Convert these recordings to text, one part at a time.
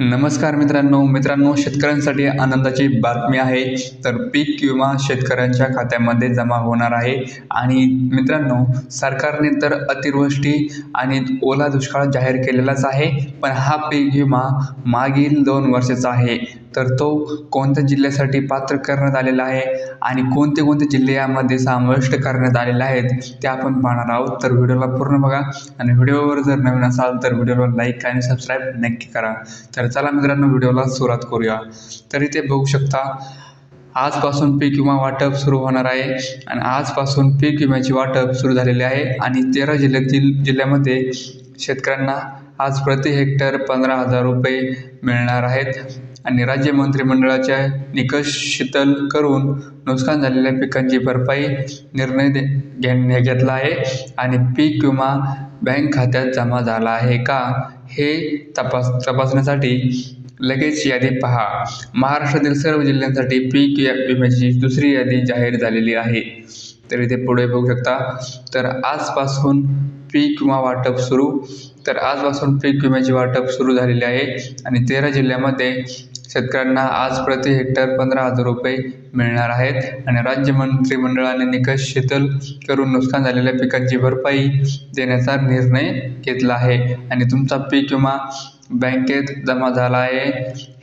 नमस्कार मित्रांनो. मित्रांनो शेतकऱ्यांसाठी आनंदाची बातमी आहे. तर पीक विमा शेतकऱ्यांच्या खात्यामध्ये जमा होणार आहे. आणि मित्रांनो सरकारने तर अतिवृष्टी आणि ओला दुष्काळ जाहीर केलेलाच आहे. पण हा पीक विमा मागील दोन वर्षाचा आहे. तर तो कोणत्या जिल्ह्यासाठी पात्र करण्यात आलेला आहे आणि कोणते कोणते जिल्हे यामध्ये समाविष्ट करण्यात आलेले आहेत ते आपण पाहणार आहोत. तर व्हिडिओला पूर्ण बघा आणि व्हिडिओवर जर नवीन असाल तर व्हिडिओला लाईक आणि सबस्क्राईब नक्की करा. तर चला मित्रांनो व्हिडिओला सुरुवात करूया. तर इथे बघू शकता आजपासून पीक विमा वाटप सुरू होणार आहे आणि आजपासून पीक विम्याची वाटप सुरू झालेली आहे आणि तेरा जिल्ह्यातील जिल्ह्यामध्ये शेतकऱ्यांना आज प्रति हेक्टर पंधरा हजार रुपये मिळणार आहेत. आणि राज्य मंत्रिमंडळाच्या निकष शीतल करून नुकसान झालेल्या पिकांची भरपाई निर्णय दे घेण्या घेतला आहे आणि पीक विमा बँक खात्यात जमा झाला आहे का हे तपास तपासण्यासाठी लगेच यादी पहा. महाराष्ट्रातील सर्व जिल्ह्यांसाठी पीक या विम्याची दुसरी यादी जाहीर झालेली आहे. तर इथे पुढे बघू शकता तर आजपासून पीक विमा वाटप सुरू. तर आजपासून पीक विम्याची वाटप सुरू झालेले आहे आणि तेरा जिल्ह्यामध्ये शेतकऱ्यांना आज प्रति हेक्टर पंधरा हजार रुपये मिळणार आहेत. आणि राज्य मंत्रिमंडळाने निकष शिथिल करून नुकसान झालेल्या पिकांची भरपाई देण्याचा निर्णय घेतला आहे. आणि तुमचा पीक विमा बँकेत जमा झाला आहे.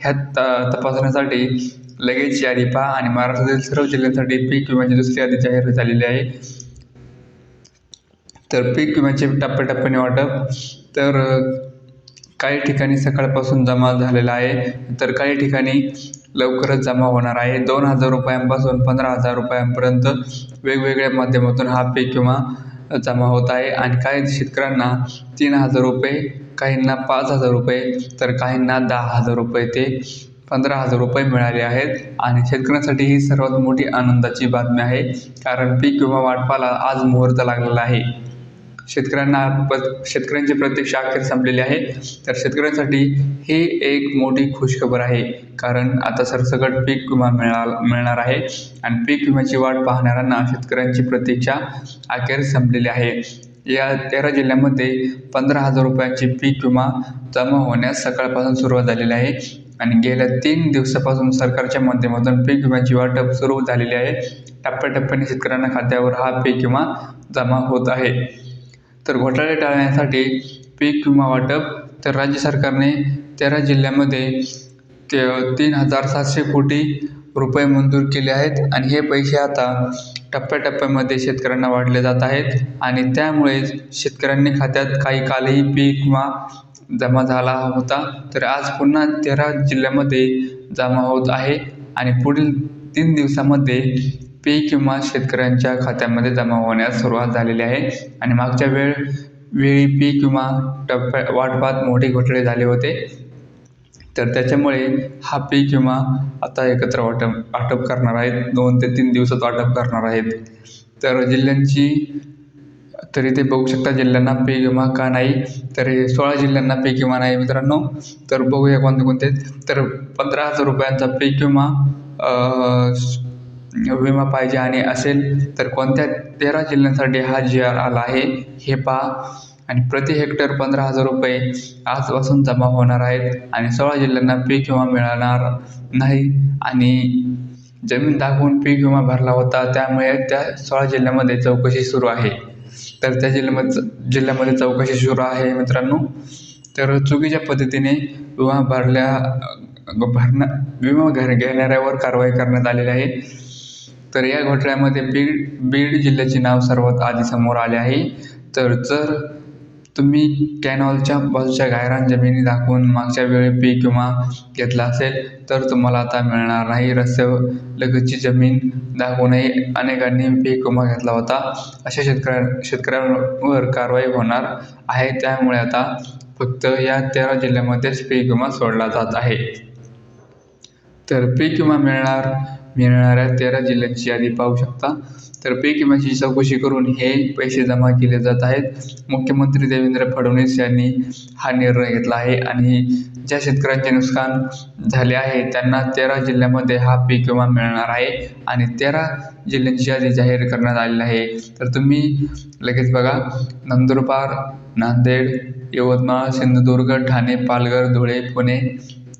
ह्या त तपासण्यासाठी लगेच यादी पहा आणि महाराष्ट्रातील सर्व जिल्ह्यांसाठी पीक विम्याची दुसरी यादी जाहीर झालेली आहे. तर पीक विम्याचे टप्प्याटप्प्याने वाटप तर काही ठिकाणी सकाळपासून जमा झालेला आहे तर काही ठिकाणी लवकरच जमा होणार आहे. दोन हजार रुपयांपासून पंधरा हजार रुपयांपर्यंत वेगवेगळ्या माध्यमातून हा पीक विमा जमा होत आहे. आणि काही शेतकऱ्यांना तीन हजार रुपये काहींना पाच हजार रुपये तर काहींना दहा हजार रुपये ते पंधरा हजार रुपये मिळाले आहेत. आणि शेतकऱ्यांसाठी ही सर्वात मोठी आनंदाची बातमी आहे कारण पीक विमा वाटपाला आज मुहूर्त लागलेला आहे. शेतकऱ्यांना प शेतकऱ्यांची प्रतीक्षा अखेर संपलेली आहे. तर शेतकऱ्यांसाठी ही एक मोठी खुशखबर आहे. कारण आता सरसकट पीक विमा मिळा मिळणार आहे. आणि पीक विम्याची वाट पाहणाऱ्यांना शेतकऱ्यांची प्रतीक्षा अखेर संपलेली आहे. या तेरा जिल्ह्यामध्ये पंधरा हजार रुपयांची पीक विमा जमा होण्यास सकाळपासून सुरुवात झालेली आहे. आणि गेल्या तीन दिवसापासून सरकारच्या माध्यमातून पीक विम्याची वाटप सुरू झालेली आहे. टप्प्याटप्प्याने शेतकऱ्यांना खात्यावर हा पीक विमा जमा होत आहे. तर घोटाळे टाळण्यासाठी पीक विमा वाटप तर राज्य सरकारने तेरा जिल्ह्यामध्ये ते तीन हजार सातशे कोटी रुपये मंजूर केले आहेत आणि हे पैसे आता टप्प्याटप्प्यामध्ये शेतकऱ्यांना वाढले जात आहेत आणि त्यामुळे शेतकऱ्यांनी खात्यात काही कालही पीक विमा जमा झाला होता. तर आज पुन्हा तेरा जिल्ह्यामध्ये जमा होत आहे आणि पुढील तीन दिवसामध्ये पीक किंवा शेतकऱ्यांच्या खात्यामध्ये जमा होण्यास सुरुवात झालेली आहे. आणि मागच्या वेळ वेळी पीक किंवा टप्प्या वाटपात मोठे घोटाळे झाले होते. तर त्याच्यामुळे हा पीक किंवा आता एकत्र वाटप वाटप करणार आहेत. दोन ते तीन दिवसात वाटप करणार आहेत. तर जिल्ह्यांची तरी ते बघू शकता जिल्ह्यांना पीक विमा का नाही. तर सोळा जिल्ह्यांना पीक विमा नाही मित्रांनो. तर बघूया कोणते कोणते तर पंधरा हजार रुपयांचा पीक विमा विमा पाहिजे आणि असेल तर कोणत्या तेरा जिल्ह्यांसाठी हा जी आर आला आहे हे पहा. आणि प्रति हेक्टर पंधरा हजार रुपये आजपासून जमा होणार आहेत आणि सोळा जिल्ह्यांना पीक विमा मिळणार नाही. आणि जमीन दाखवून पीक विमा भरला होता त्यामुळे त्या सोळा जिल्ह्यामध्ये चौकशी सुरू आहे. तर त्या जिल्ह्यामध्ये जिल्ह्यामध्ये चौकशी सुरू आहे मित्रांनो. तर चुकीच्या पद्धतीने विमा भरल्या भरणं विमा घर घेणाऱ्यावर कारवाई करण्यात आलेली आहे. तर या घोटाळ्यामध्ये बीड बीड जिल्ह्याचे नाव सर्वात आधी समोर आले आहे. तर जर तुम्ही कॅनॉलच्या बाजूच्या गायरान जमिनी दाखवून मागच्या वेळी पीक विमा घेतला असेल तर तुम्हाला आता मिळणार नाही. रस्त्यावर लगतची जमीन दाखवूनही अनेकांनी पीक विमा घेतला होता. अशा शेतकऱ्या शेतकऱ्यांवर कारवाई होणार आहे. त्यामुळे आता फक्त या तेरा जिल्ह्यामध्येच पीक विमा सोडला जात आहे. तर पीक विमा मिळणार मिळणाऱ्या तेरा जिल्ह्यांची यादी पाहू शकता. तर पीक विम्याची चौकशी करून हे पैसे जमा केले जात आहेत. मुख्यमंत्री देवेंद्र फडणवीस यांनी हा निर्णय घेतला आहे आणि ज्या शेतकऱ्यांचे नुकसान झाले आहे त्यांना तेरा जिल्ह्यामध्ये हा पीक विमा मिळणार आहे आणि तेरा जिल्ह्यांची यादी जाहीर करण्यात आलेली आहे. तर तुम्ही लगेच बघा. नंदुरबार नांदेड यवतमाळ सिंधुदुर्ग ठाणे पालघर धुळे पुणे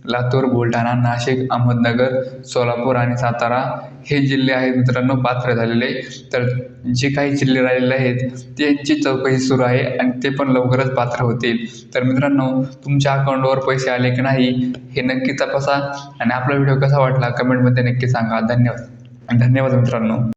लातूर बुलढाणा नाशिक अहमदनगर सोलापूर आणि सातारा हे जिल्हे आहेत मित्रांनो पात्र झालेले. तर जे काही जिल्हे राहिलेले आहेत त्यांची चौकशी सुरू आहे आणि ते पण लवकरच पात्र होतील. तर मित्रांनो तुमच्या अकाउंटवर पैसे आले की नाही हे नक्की तपासा आणि आपला व्हिडिओ कसा वाटला कमेंटमध्ये नक्की सांगा. धन्यवाद. धन्यवाद मित्रांनो.